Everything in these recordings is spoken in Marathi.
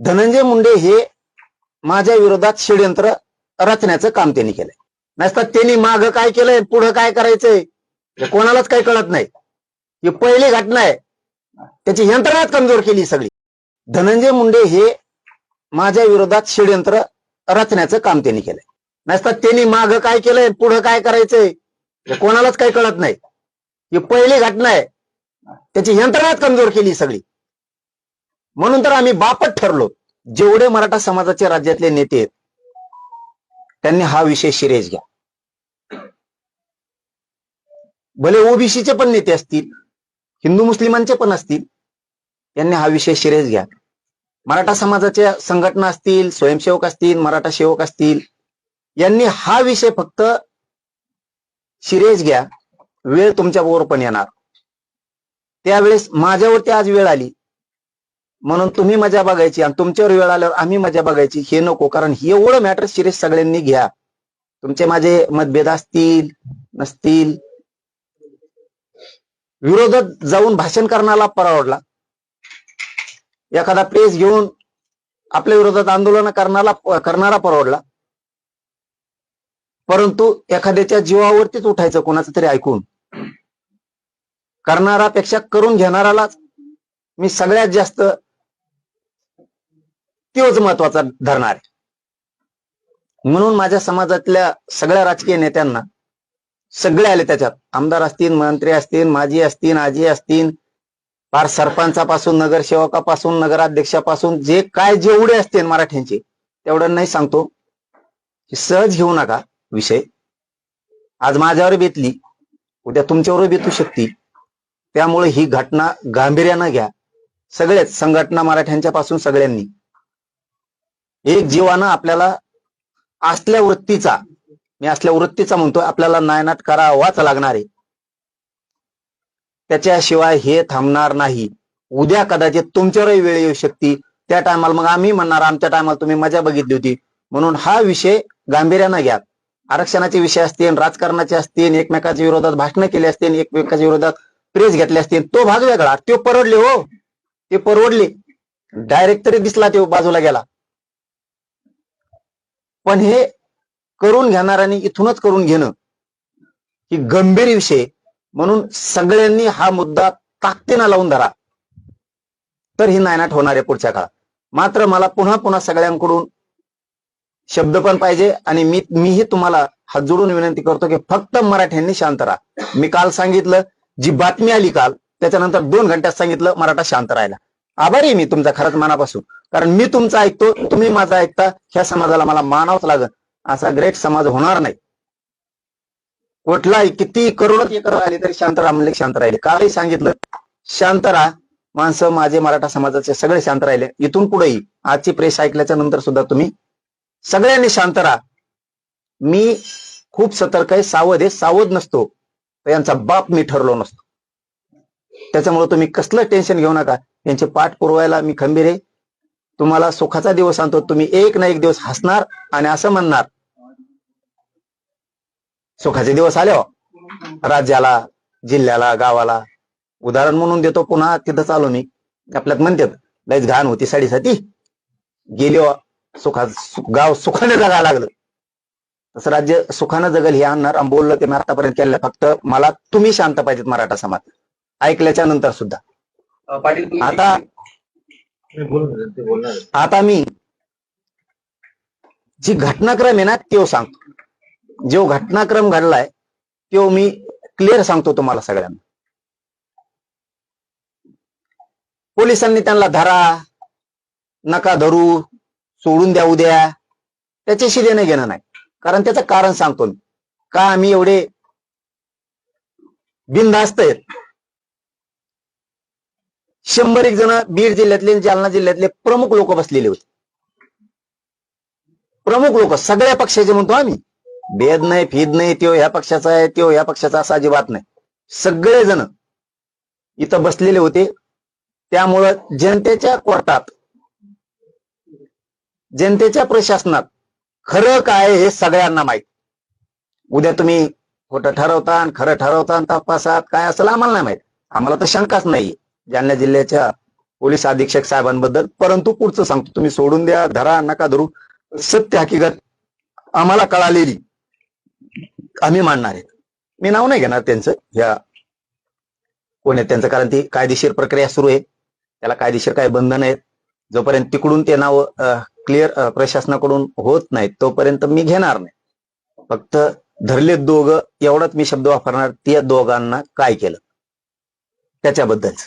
धनंजय मुंडे हे माझ्या विरोधात षडयंत्र रचण्याचं काम त्यांनी केलंय. नसतात त्यांनी माग काय केलंय पुढं काय करायचंय हे कोणालाच काही कळत नाही. ही पहिली घटना आहे. त्याची यंत्रणाच कमजोर केली सगळी. धनंजय मुंडे हे माझ्या विरोधात षडयंत्र रचण्याचं काम त्यांनी केलंय. नसतात त्यांनी माग काय केलंय पुढं काय करायचंय हे कोणालाच काही कळत नाही. ही पहिली घटना आहे. त्याची यंत्रणाच कमजोर केली सगळी. म्हणून तर आम्ही बापट ठरलो. जेवढे मराठा समाजाचे राज्यातले नेते आहेत त्यांनी हा विषय शिरेज घ्या. भले ओबीसीचे पण नेते असतील हिंदू मुस्लिमांचे पण असतील त्यांनी हा विषय शिरेज घ्या. मराठा समाजाच्या संघटना असतील स्वयंसेवक असतील मराठा सेवक असतील यांनी हा विषय फक्त शिरेज घ्या. वेळ तुमच्या बरोबर पण येणार. त्यावेळेस माझ्यावरती आज वेळ आली. म्हणून तुम्ही मजा बघायची आणि तुमच्यावर वेळ आल्यावर आम्ही मजा बघायची हे नको. कारण हे एवढं मॅटर सिरियस सगळ्यांनी घ्या. तुमचे माझे मतभेद असतील नसतील. विरोधात जाऊन भाषण करण्याला परवडला. एखादा प्रेस घेऊन आपल्या विरोधात आंदोलन करणारा करणारा परवडला. परंतु एखाद्याच्या जीवावरतीच उठायचं कोणाचं तरी ऐकून. करणारापेक्षा करून घेणारालाच मी सगळ्यात जास्त तोच महत्त्वाचा धरणार आहे. म्हणून माझ्या समाजातल्या सगळ्या राजकीय नेत्यांना सगळे आले त्याच्यात. आमदार असतील मंत्री असतील माजी असतील आजी असतील फार सरपंचापासून नगरसेवकापासून नगराध्यक्षापासून जे काय जेवढे असतील मराठ्यांचे तेवढं नाही सांगतो. सहज घेऊ नका विषय. आज माझ्यावर बेतली उद्या तुमच्यावर बेतू शकते त्यामुळे ही घटना गांभीर्यानं घ्या. सगळेच संघटना मराठ्यांच्या पासून सगळ्यांनी. एक जीवानं आपल्याला असल्या वृत्तीचा मी असल्या वृत्तीचा म्हणतो आपल्याला नायनाट करावाच लागणार आहे. त्याच्याशिवाय हे थांबणार नाही. उद्या कदाचित तुमच्यावरही वेळ येऊ शकते. त्या टायमाला मग आम्ही म्हणणार आमच्या टायमाला तुम्ही मजा बघितली होती. म्हणून हा विषय गांभीर्यानं घ्या. आरक्षणाचे विषय असतील राजकारणाचे असतील एकमेकाच्या विरोधात भाषणं केली असतील एकमेकाच्या विरोधात प्रेस घेतले असतील तो भाग वेगळा. तो परवडले हो. ते परवडले. डायरेक्ट तरी दिसला तो बाजूला गेला. पण हे करून घेणाऱ्यांनी इथूनच करून घेणं ही गंभीर विषय. म्हणून सगळ्यांनी हा मुद्दा ताकदीनं लावून धरा. तर ही नायनाट होणार आहे पुढच्या काळात. मात्र मला पुन्हा पुन्हा सगळ्यांकडून शब्द पण पाहिजे आणि मी मीही तुम्हाला हात जोडून विनंती करतो की फक्त मराठ्यांनी शांत राहा. मी काल सांगितलं जी बातमी आली काल त्याच्यानंतर दोन घंट्यात सांगितलं मराठा शांत राहायला आभारी मी तुमचा खरंच मनापासून. कारण मी तुमचं ऐकतो तुम्ही माझं ऐकता ह्या समाजाला मला मानावंच लागत असा ग्रेट समाज होणार नाही. कुठलाही किती करोडच एकर आली तरी शांत राहा शांत राहिले. कालही सांगितलं शांत राहा माणसं माझे मराठा समाजाचे सगळे शांत राहिले. इथून पुढेही आजची प्रेस ऐकल्याच्या नंतर सुद्धा तुम्ही सगळ्यांनी शांत राहा. मी खूप सतर्क आहे सावध आहे सावध नसतो. तर यांचा बाप मी ठरलो नसतो. त्याच्यामुळे तुम्ही कसलं टेन्शन घेऊ नका. यांचे पाठ पुरवायला मी खंबीर आहे. तुम्हाला सुखाचा दिवस आणतो. तुम्ही एक ना एक दिवस हसणार आणि असं म्हणणार. सुखाचे दिवस आले हो. राज्याला जिल्ह्याला गावाला. उदाहरण म्हणून देतो पुन्हा तिथं चालू मी. आपल्यात म्हणतात लयच घाण होती साडीसाठी गेली हो, सुखा गाव सुखाने जगायला लागलं. तसं राज्य सुखानं जगल हे आणणार. आणि बोललं ते मी आतापर्यंत केलं फक्त मला तुम्ही शांत पाहिजेत मराठा समाज. ऐकल्याच्या नंतर सुद्धा आता आता मी जी घटनाक्रम आहे ना तो सांगतो. जो घटनाक्रम घडलाय तो मी क्लिअर सांगतो तुम्हाला सगळ्यांना. पोलिसांनी त्यांना धरा नका धरू सोडून द्या उद्या. त्याच्याशी देणं घेणं नाही. कारण त्याचं कारण सांगतो मी. का आम्ही एवढे बिनधास्त आहेत? शंभर एक जण बीड जिल्ह्यातले जालना जिल्ह्यातले प्रमुख लोक बसलेले होते. प्रमुख लोक सगळ्या पक्षाचे म्हणतो आम्ही. भेद नाही फीद नाही त्यो ह्या पक्षाचा आहे त्यो ह्या पक्षाचा असा अजिबात नाही. सगळे जण इथं बसलेले होते. त्यामुळं जनतेच्या कोर्टात जनतेच्या प्रशासनात खरं काय हे सगळ्यांना माहीत. उद्या तुम्ही खोटं ठरवता आणि खरं ठरवता तपासात काय असेल आम्हाला नाही माहीत. आम्हाला तर शंकाच नाहीये. जालना जिल्ह्याच्या पोलीस अधीक्षक साहेबांबद्दल. परंतु पुढचं सांगतो तुम्ही सोडून द्या धरा नका धरू. सत्य हकीकत आम्हाला कळालेली. आम्ही मांडणार आहे. मी नाव नाही घेणार त्यांचं या कोण आहे त्यांचं कारण ती कायदेशीर प्रक्रिया सुरू आहे. त्याला कायदेशीर काही बंधन आहेत जोपर्यंत तिकडून ते नाव क्लिअर प्रशासनाकडून होत नाहीत तोपर्यंत मी घेणार नाही. फक्त धरले दोघं एवढाच मी शब्द वापरणार त्या दोघांना काय केलं? त्याच्याबद्दलच.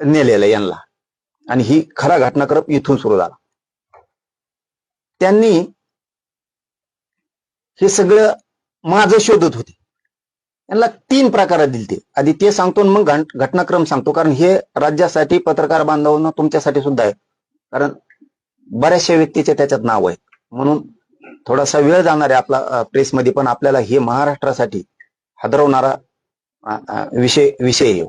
नेलेलं यांना. आणि ही खरा घटनाक्रम इथून सुरू झाला. त्यांनी हे सगळं माझं शोधत होते. यांना तीन प्रकारात दिलते. आधी ते सांगतो मग घटनाक्रम सांगतो. कारण हे राज्यासाठी पत्रकार बांधवांना तुमच्यासाठी सुद्धा आहे. कारण बऱ्याचशा व्यक्तीचे त्याच्यात नाव आहे म्हणून थोडासा वेळ जाणार आहे आपला प्रेसमध्ये. पण आपल्याला हे महाराष्ट्रासाठी हादरवणारा विषय विषय येऊ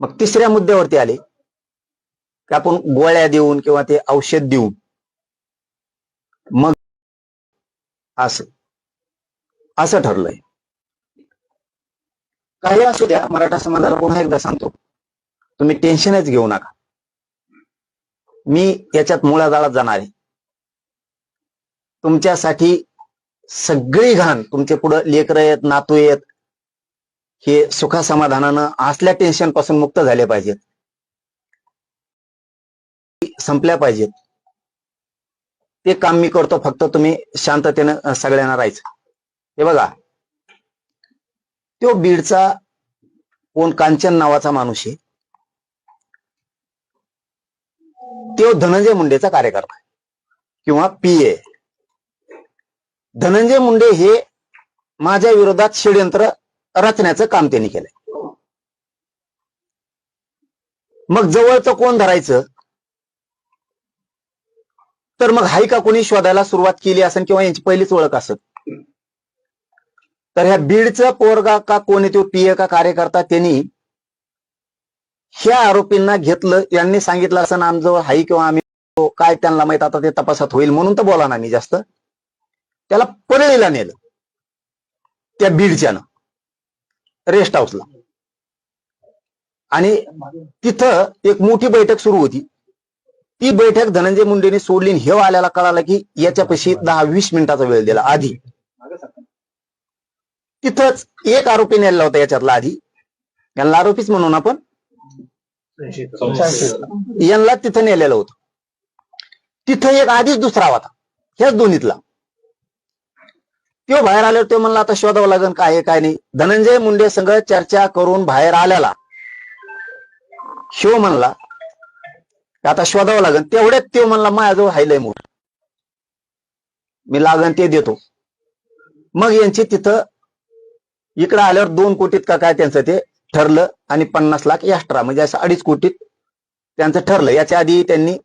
मग तिसऱ्या मुद्द्यावरती आले की आपण गोळ्या देऊन किंवा ते औषध देऊन. मग असं असं ठरलंय. काही असू द्या मराठा समाजाला पुन्हा एकदा सांगतो. तुम्ही टेन्शनच घेऊ नका. मी याच्यात मुळाजाळात जाणार आहे. तुमच्यासाठी सगळी घाण तुमचे पुढं लेकर आहेत नातू आहेत हे सुखासमाधानानं असल्या टेन्शनपासून मुक्त झाले पाहिजेत. संपल्या पाहिजेत. ते काम मी करतो फक्त तुम्ही शांततेनं सगळ्यांना राहायचं. हे बघा. तो बीडचा कोण? कांचन नावाचा माणूस आहे. तो धनंजय मुंडेचा कार्यकर्ता किंवा किंवा पीए धनंजय मुंडे हे माझ्या विरोधात षडयंत्र रचण्याचं काम त्यांनी केलंय. मग जवळचं कोण धरायचं? तर मग हाय का कोणी शोधायला सुरुवात केली असेल किंवा यांची पहिलीच ओळख असत तर ह्या बीडचं पोरगा का कोणी तो पीए का कार्यकर्ता त्यांनी ह्या आरोपींना घेतलं. यांनी सांगितलं असं आमजवळ हाई किंवा आम्ही काय त्यांना माहीत आता ते तपासात होईल म्हणून तर बोला ना मी जास्त. त्याला परळीला नेलं. त्या बीडच्यानं. रेस्ट हाऊसला आणि तिथं एक मोठी बैठक सुरू होती. ती बैठक धनंजय मुंडेने सोडली हे आल्याला कळालं की याच्यापाशी दहा वीस मिनिटाचा वेळ दिला आधी. तिथंच एक आरोपी नेलेला होता याच्यातला आधी. यांना आरोपीच म्हणून आपण यांना तिथं नेलेलं होतं. तिथं एक आधीच दुसरा होता. ह्याच दोन्हीतला. तो बाहेर आल्यावर ते म्हणलं आता शोधावं लागेल काय आहे काय नाही. धनंजय मुंडे संघ चर्चा करून बाहेर आल्याला शिव म्हणला आता शोधावं लागेल तेवढ्यात तो म्हणला माझ्याजवळ हायलय मोठ. मी लागन ते देतो. मग यांची तिथं इकडं आल्यावर दोन कोटीत का काय त्यांचं ते ठरलं आणि पन्नास लाख एक्स्ट्रा म्हणजे असं अडीच कोटीत त्यांचं ठरलं. याच्या आधी त्यांनी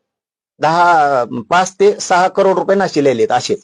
दहा पाच ते सहा करोड रुपये नाशिलेले असेच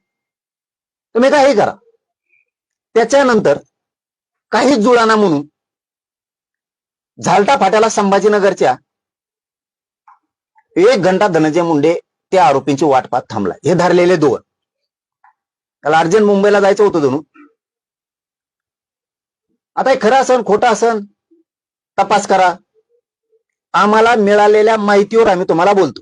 तुम्ही काही करा. त्याच्यानंतर काही जुळाना म्हणून झालटा फाट्याला संभाजीनगरच्या एक घंटा धनंजय मुंडे त्या आरोपींची वाट पाहत थांबला हे धरलेले दोन. त्याला अर्जंट मुंबईला जायचं होतं दोन आता हे खरं असन खोटं असन? तपास करा. आम्हाला मिळालेल्या माहितीवर आम्ही तुम्हाला बोलतो.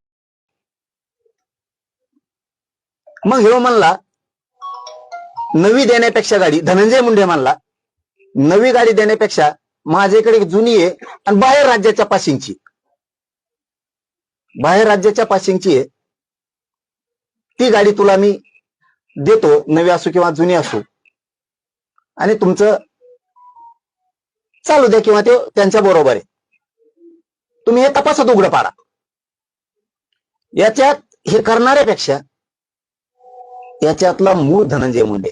मग हिरो म्हणला नवी देण्यापेक्षा गाडी धनंजय मुंडे म्हणला नवी गाडी देण्यापेक्षा माझ्याकडे जुनी आहे आणि बाहेर राज्याच्या पासिंगची बाहेर राज्याच्या पासिंगची आहे. ती गाडी तुला मी देतो नवी असो किंवा जुनी असो. आणि तुमचं चालू द्या किंवा ते त्यांच्या बरोबर आहे. तुम्ही हे तपासत उघडं पाडा. याच्यात हे करणाऱ्यापेक्षा याच्यातला मूळ धनंजय मुंडे.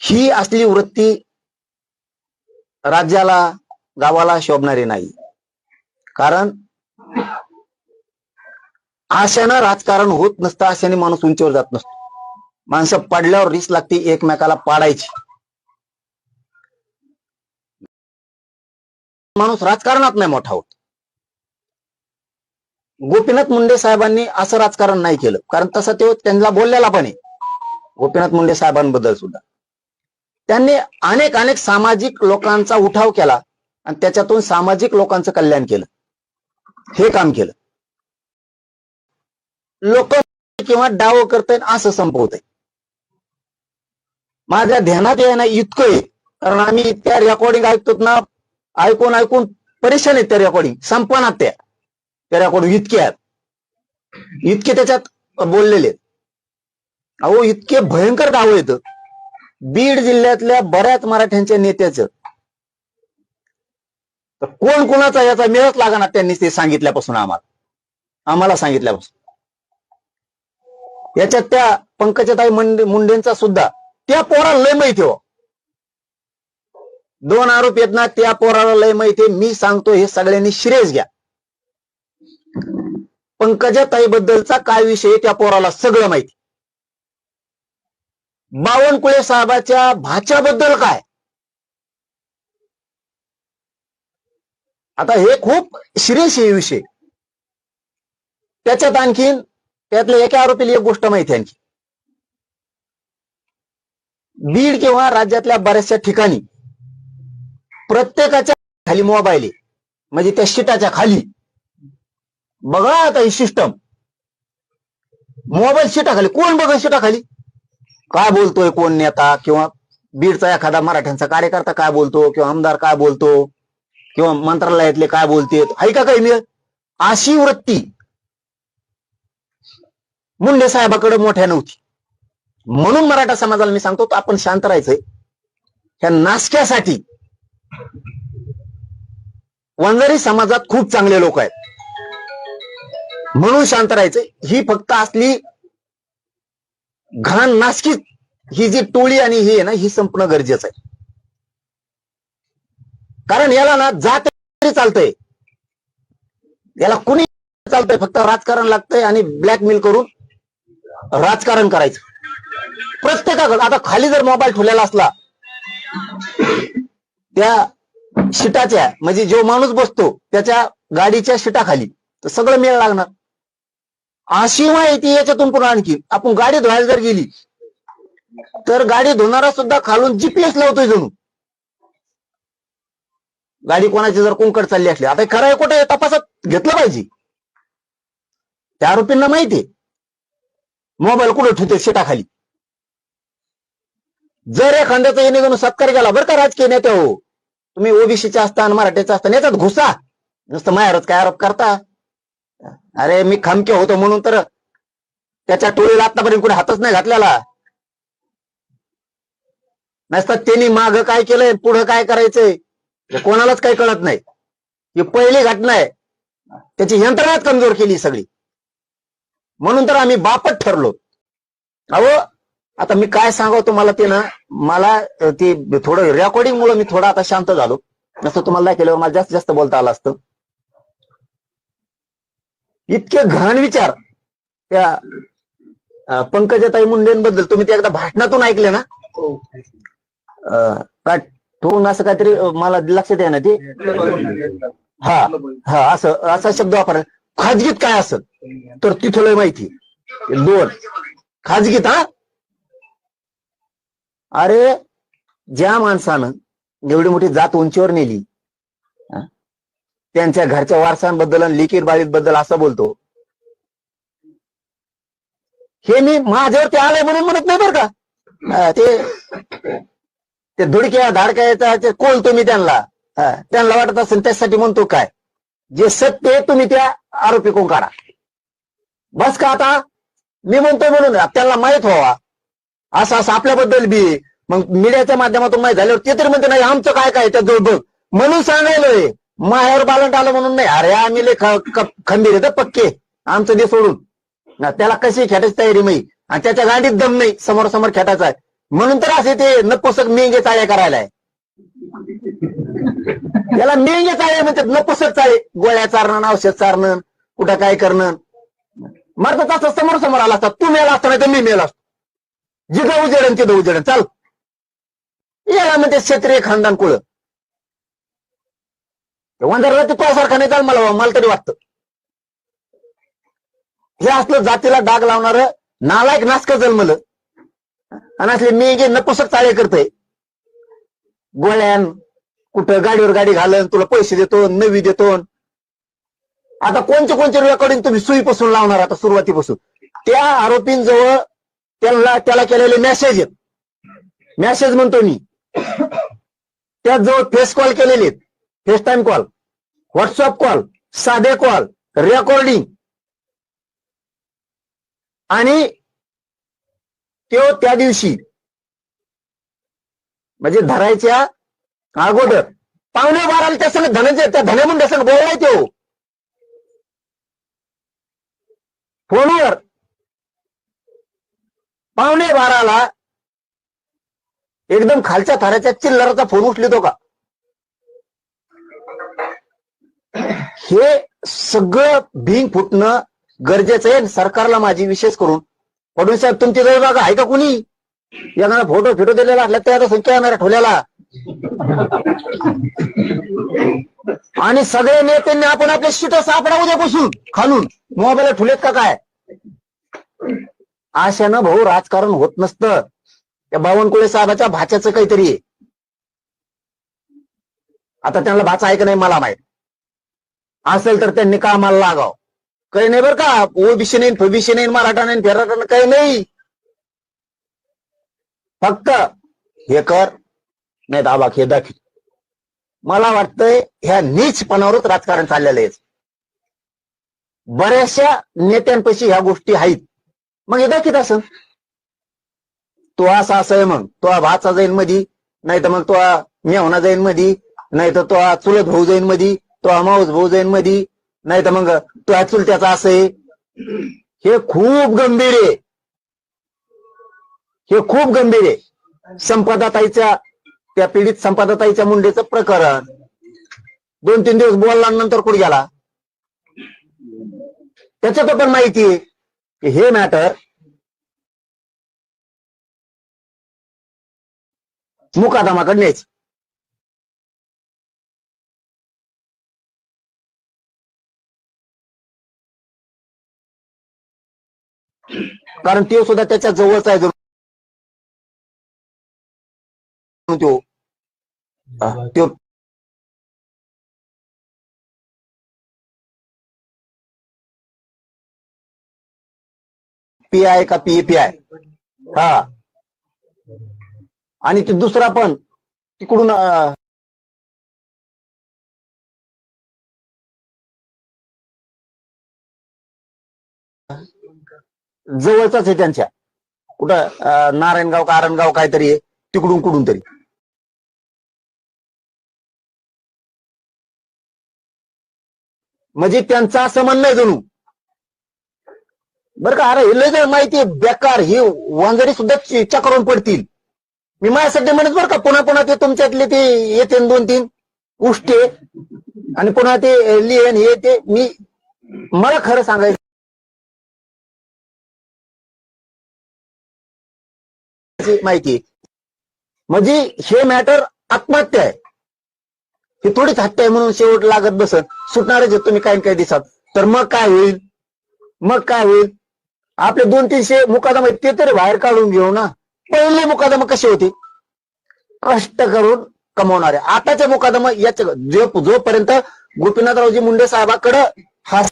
ही असली वृत्ती राज्याला गावाला शोभणारी नाही. कारण आशानं राजकारण होत नसतं आशाने माणूस उंचीवर जात नसतो. माणसं पडल्यावर रिस लागते एकमेकाला पाडायची. माणूस राजकारणात नाही मोठा होत. गोपीनाथ मुंडे साहेबांनी असं राजकारण नाही केलं. कारण तसं ते त्यांना बोललेला पण आहे. गोपीनाथ मुंडे साहेबांबद्दल सुद्धा. त्यांनी अनेक अनेक सामाजिक लोकांचा उठाव केला आणि त्याच्यातून सामाजिक लोकांचं कल्याण केलं. हे काम केलं. लोक किंवा डाव करताय असं संपवत माझ्या ध्यानात येणं इतकं आहे. कारण आम्ही त्या रेकॉर्डिंग ऐकतो ना ऐकून ऐकून परेशान आहेत त्या रेकॉर्डिंग संपनात त्या. त्याच्याकडून इतके आहेत. इतके त्याच्यात बोललेले अहो इतके भयंकर डाव येत बीड जिल्ह्यातल्या बऱ्याच मराठ्यांच्या नेत्याचं. तर कोण कोणाचा याचा मेळच लागणार त्यांनी ते सांगितल्यापासून आम्हाला? आम्हाला सांगितल्यापासून. याच्यात त्या पंकजाताई मुंडेंचा सुद्धा त्या पोराला लय माहिती हो. दोन आरोप येत ना त्या पोराला लय माहिती मी सांगतो हे सगळ्यांनी श्रेयस घ्या. पंकजा ताईबद्दलचा काय विषय त्या पोराला सगळं माहिती. बावनकुळे साहेबाच्या भाच्याबद्दल काय? आता हे खूप सिरियस आहे विषय. त्याच्यात आणखीन त्यातल्या एका आरोपीला एक गोष्ट माहिती आणखी बीड किंवा राज्यातल्या बऱ्याचशा ठिकाणी प्रत्येकाच्या खाली मोबाईल आहे. म्हणजे त्या शिटाच्या खाली. बघा आता ही सिस्टम मोबाईल शिटाखाली कोण बघा शिटाखाली काय बोलतोय कोण नेता किंवा बीडचा एखादा मराठ्यांचा कार्यकर्ता काय बोलतो किंवा आमदार काय बोलतो किंवा मंत्रालयातले काय बोलतेत हाय का काही मिळ अशी वृत्ती मुंडे साहेबाकडे मोठ्या नव्हती. म्हणून मराठा समाजाला मी सांगतो आपण शांत राहायचंय. ह्या नासक्यासाठी वंजारी समाजात खूप चांगले लोक आहेत. म्हणून शांत राहायचंय. ही फक्त असली घाण नासकीच ही जी टोळी आणि ही आहे ना ही संपणं गरजेचं आहे. कारण याला ना जात चालतंय. याला कुणी चालतंय फक्त राजकारण लागतंय आणि ब्लॅकमेल करून राजकारण करायचं. प्रत्येकाकडे आता खाली जर मोबाईल ठेवलेला असला त्या शिटाच्या म्हणजे जो माणूस बसतो त्याच्या गाडीच्या शिटाखाली तर सगळं मेळ लागणार. अशी माहिती याच्यातून पुन्हा आणखी. आपण गाडी धुवायला जर गेली तर गाडी धुणारा सुद्धा खालून जीपीएस लावतोय जणू. गाडी कोणाची जर कोंकड चालली असली आता खरं आहे कुठे? तपासात घेतलं पाहिजे. त्या आरोपींना माहितीये मोबाईल कुठे ठेवते शेताखाली? जर एखाद्याचा येणे जाऊन सत्कार केला बरं का राजकीय नेते हो. तुम्ही ओबीसीचे असता आणि मराठीचा असता याच्यात घुसा. नुसतं माहेरच काय आरोप करता? अरे मी खमके होतो म्हणून तर त्याच्या टोळीला आतापर्यंत कुठे हातच नाही घातलेला. नसतात त्यांनी माग काय केलंय पुढं काय करायचंय कोणालाच काही कळत नाही. ही पहिली घटना आहे. त्याची यंत्रणाच कमजोर केली सगळी. म्हणून तर आम्ही बापट ठरलो. अहो आता मी काय सांगाव तुम्हाला ते ना मला ते थोडं रेकॉर्डिंग मुळे मी थोडा आता शांत झालो. नसतं तुम्हाला काय केल्यावर मला जास्त जास्त बोलता आलं असतं. इतके घाण विचार. त्या पंकजाताई मुंडेंबद्दल तुम्ही ते एकदा भाषणातून ऐकले ना? अ, का ठोकून असं काहीतरी मला लक्षात आहे ना ते. हा हा असं असा शब्द वापर. खाजगीत काय असं तर तिथं लय माहिती. दोन. खाजगीत हा? अरे ज्या माणसानं एवढी मोठी जात उंचीवर नेली हा, त्यांच्या घरच्या वारसांबद्दल आणि लिखित बाबी बद्दल असं बोलतो. हे मी माझ्यावरती आलंय म्हणून म्हणत नाही बरं का? ते ते धुडक्या धाडक्या ते कोलतो मी त्यांना. त्यांना वाटत असेल त्यासाठी म्हणतो काय? जे सत्य आहे तुम्ही त्या आरोपी कोण काढा. बस का आता? मी म्हणतोय म्हणून त्यांना माहीत व्हावा. असं असं आपल्याबद्दल बी. मग मीडियाच्या माध्यमातून माहीत झाल्यावर ते तरी म्हणते नाही आमचं काय काय त्याजवळ बघ. म्हणून सांगायलोय. मायावर बालंट आलं म्हणून नाही. अरे आम्ही खंबीर येतं पक्के. आमचं दे सोडून. ना त्याला कशी खेटायची तयारी नाही आणि त्याच्या गांडीत दम नाही. समोर समोर खेटायचा आहे. म्हणून तर असे ते नपुसक मेंगे चाळे करायला आहे त्याला मेंगे चाळे म्हणतात. नपुसक चाळे. गोळ्या चारणं औषध चारणं कुठं काय करणं. मारतात असं समोर समोर आला असता. तू मेला असता नाही तर मी मेला असतो. जिथं उजेडन तिथं उजेडन. चाल. याला म्हणते क्षेत्रीय खानदान कुळ. वंदरला ते तुझ्यासारखा नाही चाल मला मला तरी वाटतं. हे असलं जातीला डाग लावणार नालायक नासक जन्मलं. आणि असले मी गे नपुसक चाळे करतोय. गोळ्यान कुठं गाडीवर गाडी घालन तुला पैसे देतो नवी देतो. आता कोणच्या कोणचे रेकॉर्डिंग तुम्ही सुईपासून लावणार आता सुरुवातीपासून? त्या आरोपींजवळ त्याला त्याला केलेले मेसेज आहेत. मेसेज म्हणतो मी. त्याजवळ फेस कॉल केलेले आहेत. FaceTime call WhatsApp call साधे कॉल रेकॉर्डिंग आणि तो त्या दिवशी म्हणजे धरायच्या अगोदर पाहुणे बाराला त्या संग धनंजय त्या धनमुंड्या संग बोललाय तो फोनवर. पाहुणे बाराला एकदम खालच्या थराच्या चिल्लराचा फोन उचलितो का? हे सगळं भिंग फुटणं गरजेचं आहे. सरकारला माझी विशेष करून. फडणवीस साहेब तुमची जवळ बघा आहे का कुणी? एखादा फोटो फिटो दिलेला असला त्या संख्या येणार ठेवलेला आणि सगळे नेत्यांनी आपण आपले शिट सापडा उद्यापासून खालून. मोबाईल ठुलेत का काय? आशानं भाऊ राजकारण होत नसतं. त्या बावनकुळे साहेबाच्या भाच्याचं काहीतरी आता त्यांना भाचा आहे का नाही मला माहीत. असेल तर त्यांनी कामाला लागाव. काही नाही बरं का ओबीसी नाही फबीसी नाही मराठा नाही फेराटा नाही काही नाही. फक्त हे कर नाही दाबा हे दाखव. मला वाटतंय ह्या नीचपणावरच राजकारण चाललेलं आहे. बऱ्याचशा नेत्यांपैकी ह्या गोष्टी आहेत. मग हे दाखवत असं. तो असा असं आहे मग. तो भाचा जाईन मधी नाही तर मग तो मेहना जाईन मधी नाही तर तो चुलत भाऊ जाईन मधी. तो माऊस भाऊ जाईन मधी नाही तर मग तो चुलत्याचा असं. आहे हे खूप गंभीर आहे. हे खूप गंभीर आहे. संपदाताईच्या त्या पीडित संपादाताईच्या मुंडेचं प्रकरण. दोन तीन दिवस बोलला नंतर कुठे गेला? त्याच्यात पण माहिती आहे. हे मॅटर मुकादमाकडे न्यायचं. कारण ते सुद्धा त्याच्या जवळच आहे. तो. त्यो पी आय का पी पी आय हा. आणि ते दुसरा पण तिकडून जवळचाच आहे त्यांच्या. कुठं नारायणगाव का आरणगाव काहीतरी आहे तिकडून कुठून तरी. म्हणजे त्यांचा असं म्हणणं आहे जणू. बरं का अरे हे लय माहिती आहे बेकार हे वांजरी सुद्धा चेचा पडतील. मी माझ्यासाठी म्हणत बरं का पुन्हा पुन्हा ते तुमच्यातले ते येते दोन तीन उष्टे आणि पुन्हा ते लिहिण हे ते मी मला खरं सांगायचं माहिती. आहे. म्हणजे हे मॅटर आत्महत्या आहे. ही थोडीच हत्या आहे म्हणून शेवट लागत बसत. सुटणारच तुम्ही काही काही दिसात तर मग काय होईल? मग काय होईल? आपले दोन तीनशे मुकादम आहेत ते तरी बाहेर काढून घेऊ ना. पहिले मुकादम कसे होते? कष्ट करून कमवणारे. आताचे मुकादम याच्या जो जोपर्यंत गोपीनाथरावजी मुंडे साहेबाकडं हा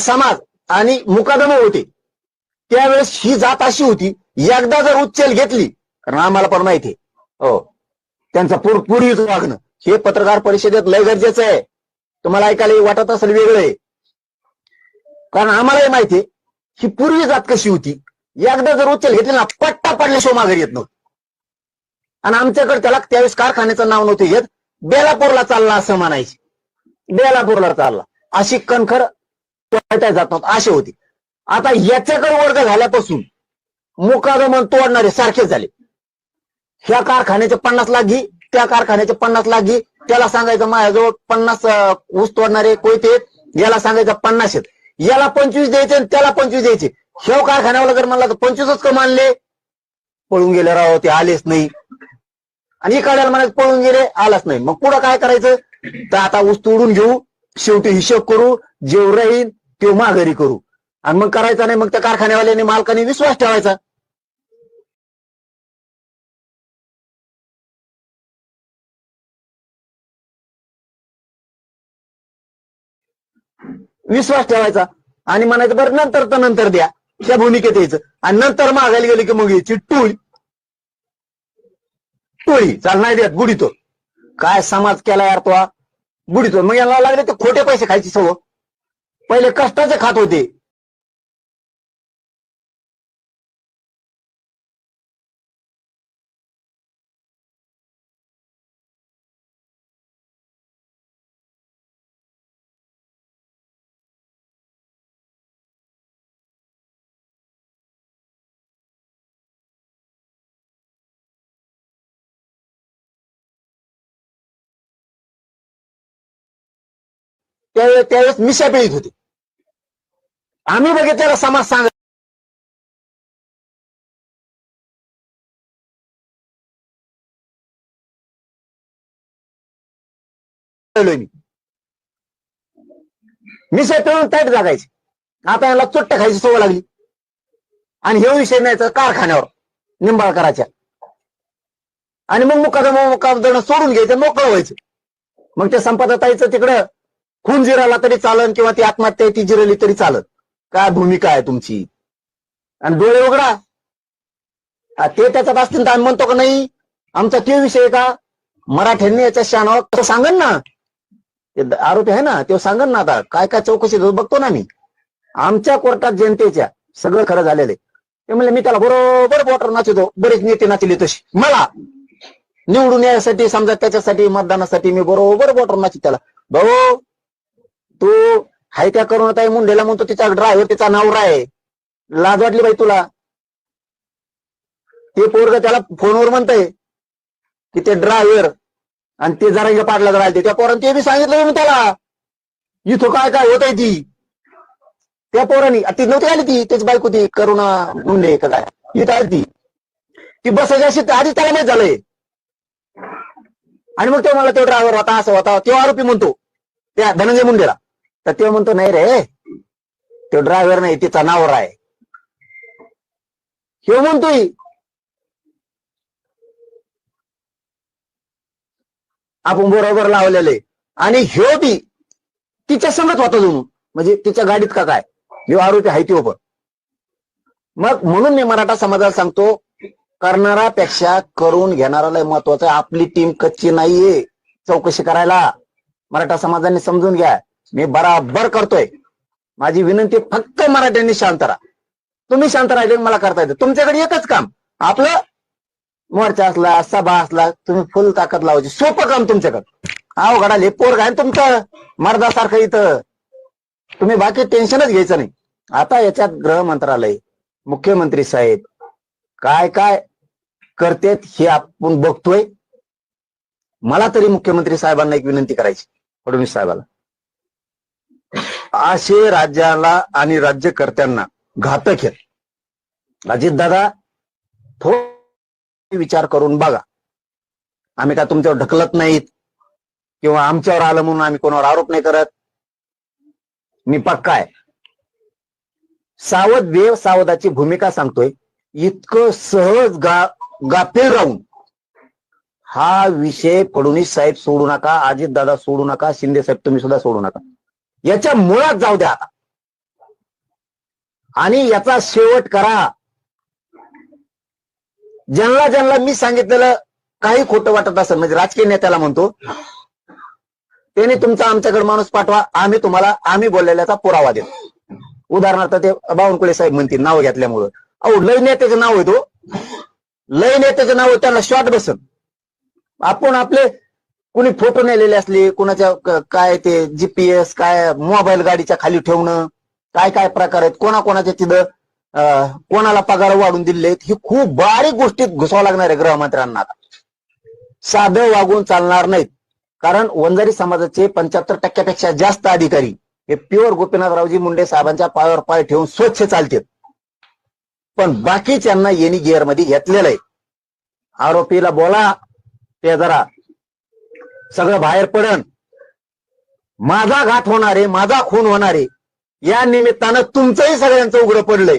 समाज आणि मुकादम होते त्यावेळेस ही जात अशी होती एकदा जर उच्चेल घेतली कारण आम्हाला पण माहिती हो. त्यांचं पूर पूर्वीच वागणं. हे पत्रकार परिषदेत लय गरजेचं आहे. तुम्हाला ऐकायला वाटत असेल वेगळं आहे. कारण आम्हालाही माहिती ही पूर्वी जात कशी होती एकदा जर उचल घेतली ना पट्टा पडल्याशिवाय माघारी येत नव्हतं. आणि आमच्याकडे त्याला त्यावेळेस कारखान्याचं नाव नव्हतं घेत बेलापूरला चालला असं म्हणायचे. बेलापूरला चालला. अशी कणखर जात नव्हतं अशी होती. आता याच्याकडे वर्ग झाल्यापासून मुकादम तोडणारे सारखेच झाले. ह्या कारखान्याचे पन्नास लाख घे त्या कारखान्याचे पन्नास लाख घे त्याला सांगायचं माझ्याजवळ पन्नास ऊस तोडणारे कोयते याला सांगायचं पन्नास आहेत. याला पंचवीस द्यायचे आणि त्याला पंचवीस द्यायचे. शेव कारखान्यावाला जर म्हणला तर पंचवीसच का मानले पळून गेले राव ते आलेच नाही. आणि काढायला म्हणायचं पळून गेले आलाच नाही. मग पुढं काय करायचं? तर आता ऊस तोडून घेऊ शेवटी हिशोब करू जेव राहील ते माघारी करू. आणि मग करायचा नाही मग त्या कारखान्यावाल्याने मालकाने विश्वास ठेवायचा. विश्वास ठेवायचा. आणि म्हणायचं बरं नंतर तर नंतर द्या. त्या भूमिकेत यायचं. आणि नंतर मागायला गेले की मग यायची टोळी. टोळी. चाल नाही देत बुडीतो काय समाज केला यार तो बुडीतो मग याला लागले ते खोटे पैसे खायची सवय पहिले कष्टाचे खात होते. त्यावेळेस त्यावेळेस मिशा पिळीत होते. आम्ही बघितलेला समाज सांग मी. पिळून ताईट जागायची. आता याला चुट्ट खायची सवय लागली. आणि हे विषय न्यायचा कारखान्यावर निंबाळकराच्या आणि मग मुकादम मुकादम सोडून घ्यायचं मोकळं व्हायचं. मग ते संपदाताईचं तिकडं खून जिराला तरी चालन किंवा ती आत्महत्या ती जिरली तरी चालत काय भूमिका आहे तुमची? आणि डोळे उघडा. ते त्याच्यात असतील तर आम्ही म्हणतो का नाही? आमचा ते विषय आहे का? मराठ्यांनी याच्या शाणावर तो सांगन ना. ते आरोपी आहे ना तो सांगन ना आता. काय काय चौकशी बघतो ना मी. आमच्या कोर्टात जनतेच्या सगळं खरं झालेलं आहे. ते म्हणले मी त्याला बरोबर वॉटर नाचवतो. बरेच नेते नाचले तशी मला. निवडून यायसाठी समजा त्याच्यासाठी मतदानासाठी मी बरोबर वॉटर नाचू त्याला. भाऊ तू हाय त्या करुणाताई मुंडेला म्हणतो तिचा ड्रायव्हर तिचा नवरा आहे. लाज वाटली बाई तुला? ते पोरग त्याला फोनवर म्हणतंय की ते ड्रायव्हर आणि ते जरा पाडला राहिले त्या पोराने ते बी सांगितलं मी त्याला. इथं काय काय होत ती? त्या पोरांनी ती नव्हती आली ती त्याची बायको ती करुणा मुंडे कदा काय? इथं आली ती. ती बसायची अशी आधीच त्याला माहीत झालंय. आणि मग तो मला तो ड्रायव्हर होता असं होता तो आरोपी म्हणतो त्या धनंजय मुंडेला. तर ते म्हणतो नाही रे तो ड्रायव्हर नाही तिचा नावर आहे. हे म्हणतोय. आपण बरोबर लावलेले. आणि ह्यो ती तिच्या संगत होता जणू म्हणजे तिच्या गाडीत का काय? ह्यो आरोपी आहे ती मग म्हणून मी मराठा समाजाला सांगतो करणारापेक्षा करून घेणाराला महत्वाचं आहे. आपली टीम कच्ची नाहीये. चौकशी करायला. मराठा समाजाने समजून घ्या. मी बराबर करतोय. माझी विनंती फक्त मराठ्यांनी शांत राहा. तुम्ही शांत राहिले मला करता येतं. तुमच्याकडे एकच काम. आपलं मोर्चा असला सभा असला तुम्ही फुल ताकद लावायची. सोपं काम तुमच्याकडं. आव घडाले पोर घाल तुमचं? मर्दासारखं इथं. तुम्ही बाकी टेन्शनच घ्यायचं नाही. आता याच्यात गृह मंत्रालय मुख्यमंत्री साहेब काय काय करतेत हे आपण बघतोय. मला तरी मुख्यमंत्री साहेबांना एक विनंती करायची. फडणवीस साहेबाला. असे राज्याला आणि राज्यकर्त्यांना घातक आहेत. अजितदादा थोडा विचार करून बघा. आम्ही का तुमच्यावर ढकलत नाहीत किंवा आमच्यावर आलं म्हणून आम्ही कोणावर आरोप नाही करत? मी पक्का आहे. सावध वेव सावधाची भूमिका सांगतोय. इतकं सहज गा गाफील राहून. हा विषय फडणवीस साहेब सोडू नका अजितदादा सोडू नका शिंदे साहेब तुम्ही सुद्धा सोडू नका. याच्या मुळात जाऊ द्या आता. आणि याचा शेवट करा. ज्यांना ज्यांना मी सांगितलेलं काही खोटं वाटत असेल म्हणजे राजकीय नेत्याला म्हणतो त्याने तुमचा आमच्याकडे माणूस पाठवा आम्ही तुम्हाला आम्ही बोललेल्याचा पुरावा देतो उदाहरणार्थ ते बावनकुळे साहेब म्हणतील नाव घेतल्यामुळं. अहो लय नेत्याचं नाव आहे तो. लय नेत्याचं नाव त्यांना शॉर्ट बसन. आपण आपले कुणी फोटो नेलेले असले कुणाच्या काय ते जीपीएस काय मोबाईल गाडीच्या खाली ठेवणं काय काय प्रकार आहेत कोणाकोणाच्या तिथं अं, कोणाला पगार वाढून दिले ही खूप बारीक गोष्टीत घुसावं लागणार आहे गृहमंत्र्यांना आता. साधं वागून चालणार नाहीत. कारण वंजारी समाजाचे पंच्याहत्तर टक्क्यापेक्षा जास्त अधिकारी हे प्युअर गोपीनाथरावजी मुंडे साहेबांच्या पायावर पाय ठेवून स्वच्छ चालतात. पण बाकीच्यांना येणी गिअरमध्ये घेतलेलं आहे. आरोपीला बोला ते जरा सगळं बाहेर पडन. माझा घात होणार आहे माझा खून होणार आहे या निमित्तानं तुमचंही सगळ्यांचं उघडं पडलंय.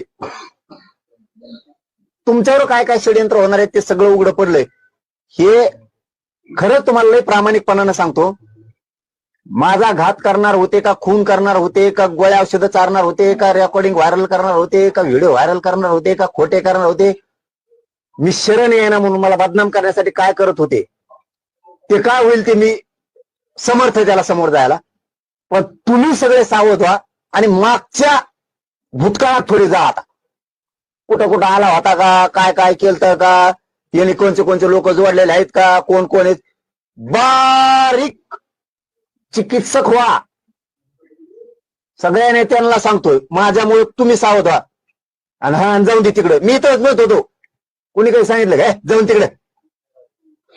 तुमच्यावर काय काय षडयंत्र होणार आहे ते सगळं उघडं पडलंय. हे खरंच तुम्हाला लय प्रामाणिकपणानं सांगतो. माझा घात करणार होते का खून करणार होते का गोळ्या औषधं चारणार होते का रेकॉर्डिंग व्हायरल करणार होते का व्हिडिओ व्हायरल करणार होते का खोटे करणार होते? मी शरण येणं म्हणून मला बदनाम करण्यासाठी काय करत होते? ते काय होईल ते मी समर्थ त्याला समोर जायला. पण तुम्ही सगळे सावध व्हा आणि मागच्या भूतकाळात थोडे जा आता. कुठं कुठं आला होता का? काय काय केलं का? यांनी कोणते कोणते लोक जोडलेले आहेत का? कोण कोण आहेत? बारीक चिकित्सक व्हा. सगळ्या नेत्यांना सांगतोय माझ्यामुळे तुम्ही सावध व्हा. आणि हा जाऊन दे तिकडे. मी तर म्हणत होतो. कोणी काही सांगितलं काय जाऊन तिकडे.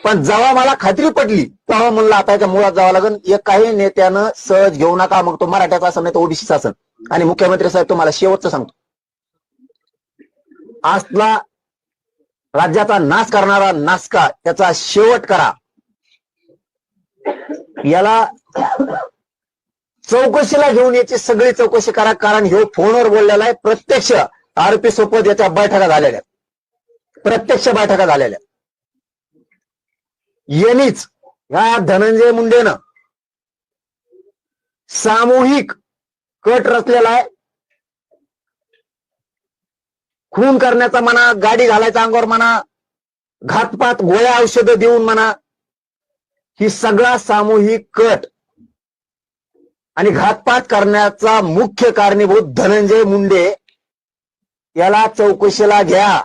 पण जेव्हा मला खात्री पडली तेव्हा म्हणलं आता याच्या मुळात जावं लागेल. एक काही नेत्यानं सहज घेऊ नका मग तो मराठ्याचा असेल नाही तर ओबीसीचा असेल. आणि मुख्यमंत्री साहेब तुम्हाला शेवटचं सांगतो. आजला राज्याचा नाश करणारा नासका त्याचा शेवट करा. याला चौकशीला घेऊन याची सगळी चौकशी करा कारण हे फोनवर बोललेला आहे. प्रत्यक्ष आरोपी सोबत याच्या बैठका झालेल्या प्रत्यक्ष बैठका झालेल्या यांनीच ह्या धनंजय मुंडेनं सामूहिक कट रचलेला आहे. खून करण्याचा म्हणा गाडी घालायचा अंगावर म्हणा घातपात गोळ्या औषधं देऊन म्हणा ही सगळा सामूहिक कट आणि घातपात करण्याचा मुख्य कारणीभूत धनंजय मुंडे याला चौकशीला घ्या.